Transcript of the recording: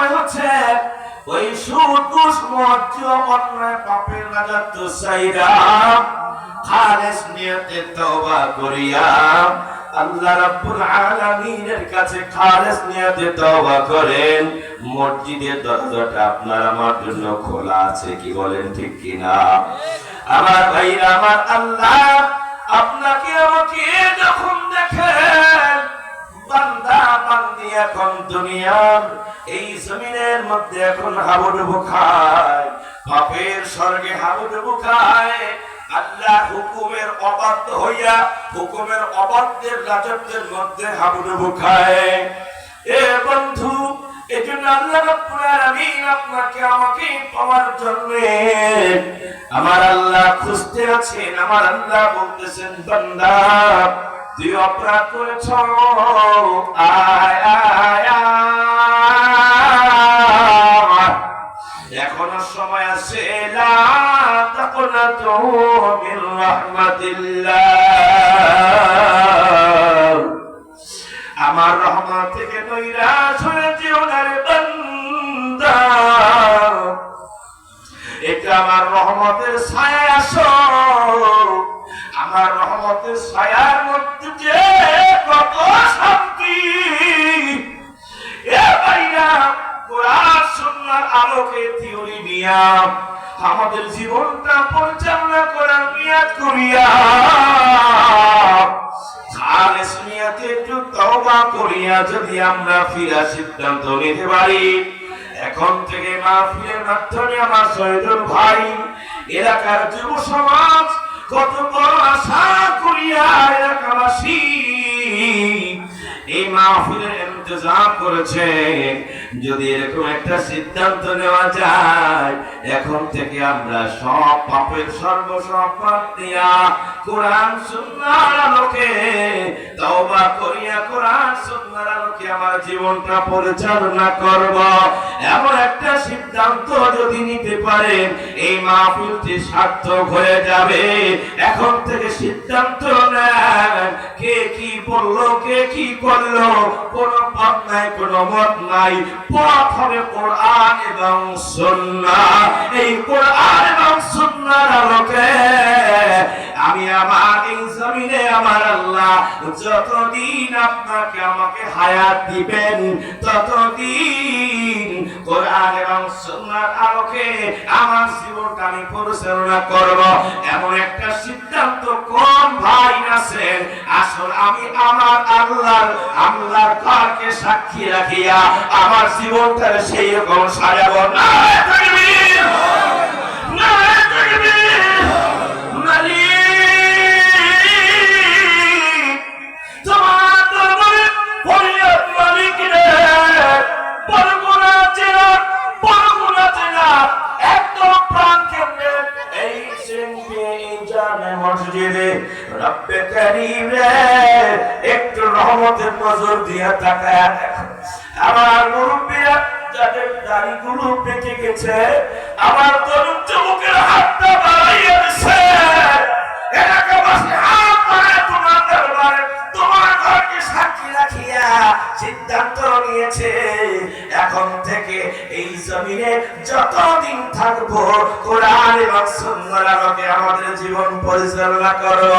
সময় হচ্ছে, ওই অন্যায়, পাপের নিয়তে করিয়া আল্লাহ রাব্বুল আলামিনের কাছে নিয়তে তওবা করেন। মসজিদের দরজাটা আপনার আমার জন্য খোলা আছে কি বলেন ঠিক কি কিনা? আমার ভাইরা, আমার আল্লাহ, আপনাকে আমাকে যখন দেখেন বান্দা এখন দুনিয়ার এই জমিনের মধ্যে এখন হাবুডুবু খায়। পাপের স্বর্গে হাবুডুবু খায়। আল্লাহ হুকুমের অবাধ্য হইয়া হুকুমের অবাধ্যের রাজত্বের মধ্যে হাবুডুবু খায়। এ বন্ধু আল্লাহ আপনাকে আমাকে পাওয়ার জন্য আমার আল্লাহ খুঁজতে আছেন, আমার আল্লাহ বলতেছেন তুই অপরাধ করেছ আয় তাকুনাতু মির রাহমাতিল্লাহ আমার রহমত থেকে নৈরাশ হয়ে যেও না রে বান্দা। এটা আমার রহমতের ছায়া, আসো। আমার রহমতের ছায়ার মধ্যে যে কত শান্তি। এ আলোকে থিওরি নিয়া আমাদের জীবনটা পরিচালনা করার নিয়াত করিয়া। খালেস একটু তওবা করিয়া যদি আমরা ফিরা সিদ্ধান্ত নিতে পারি, এখন থেকে মাহফিলের মাধ্যমে আমার শহীদুল ভাই, এলাকার যুব সমাজ কত বড় আশা করিয়া এলাকাবাসী এই মাহফিলের ইন্তজাম করেছে। যদি এরকম একটা সিদ্ধান্ত নেওয়া যায়, এখন থেকে আমরা সব পাপের সর্বসব বাদ দিয়া কোরআন সুন্নার আলোকে তওবা করিয়া কোরআন সুন্নার আলোকে আমার জীবনটা পরিচালনা করব। এমন একটা সিদ্ধান্ত যদি নিতে পারেন, এই মাহফিলটি সার্থক হয়ে যাবে। এখন থেকে সিদ্ধান্ত নেন, কে কি বলল, কে কি করল, কোন পথ নাই, কোন মত নাই। পথ হবে কোরআন এবং সুন্নাহ। এই কোরআন এবং সুন্নাহর যতদিন আপনাকে আমাকে হায়াত দিবেন, ততদিন কোরআন এবং সুন্নাহর আলোকে আমার জীবনটা আমি পরিচালনা করব। এমন একটা সিদ্ধান্ত কোন ভাই আছেন? আসল আমি আমার আল্লাহর আল্লাহর ঘরকে সাক্ষী রাখিয়া আমার জীবনটা সেই রকম সাজাবো। না মসজিদে। রব্বে একটু রহমতের নজর দিয়া তাকায়। আমার মুরব্বীরা যাদের দাড়িগুলো পেকে গেছে, আমার তরুণ যুবকের হাতটা বাড়াইয়া সিদ্ধান্ত নিয়েছে। এখন থেকে এই জমিনে যতদিন থাকব, কোরআন এবং সুন্দর আমাদের জীবন পরিচালনা করো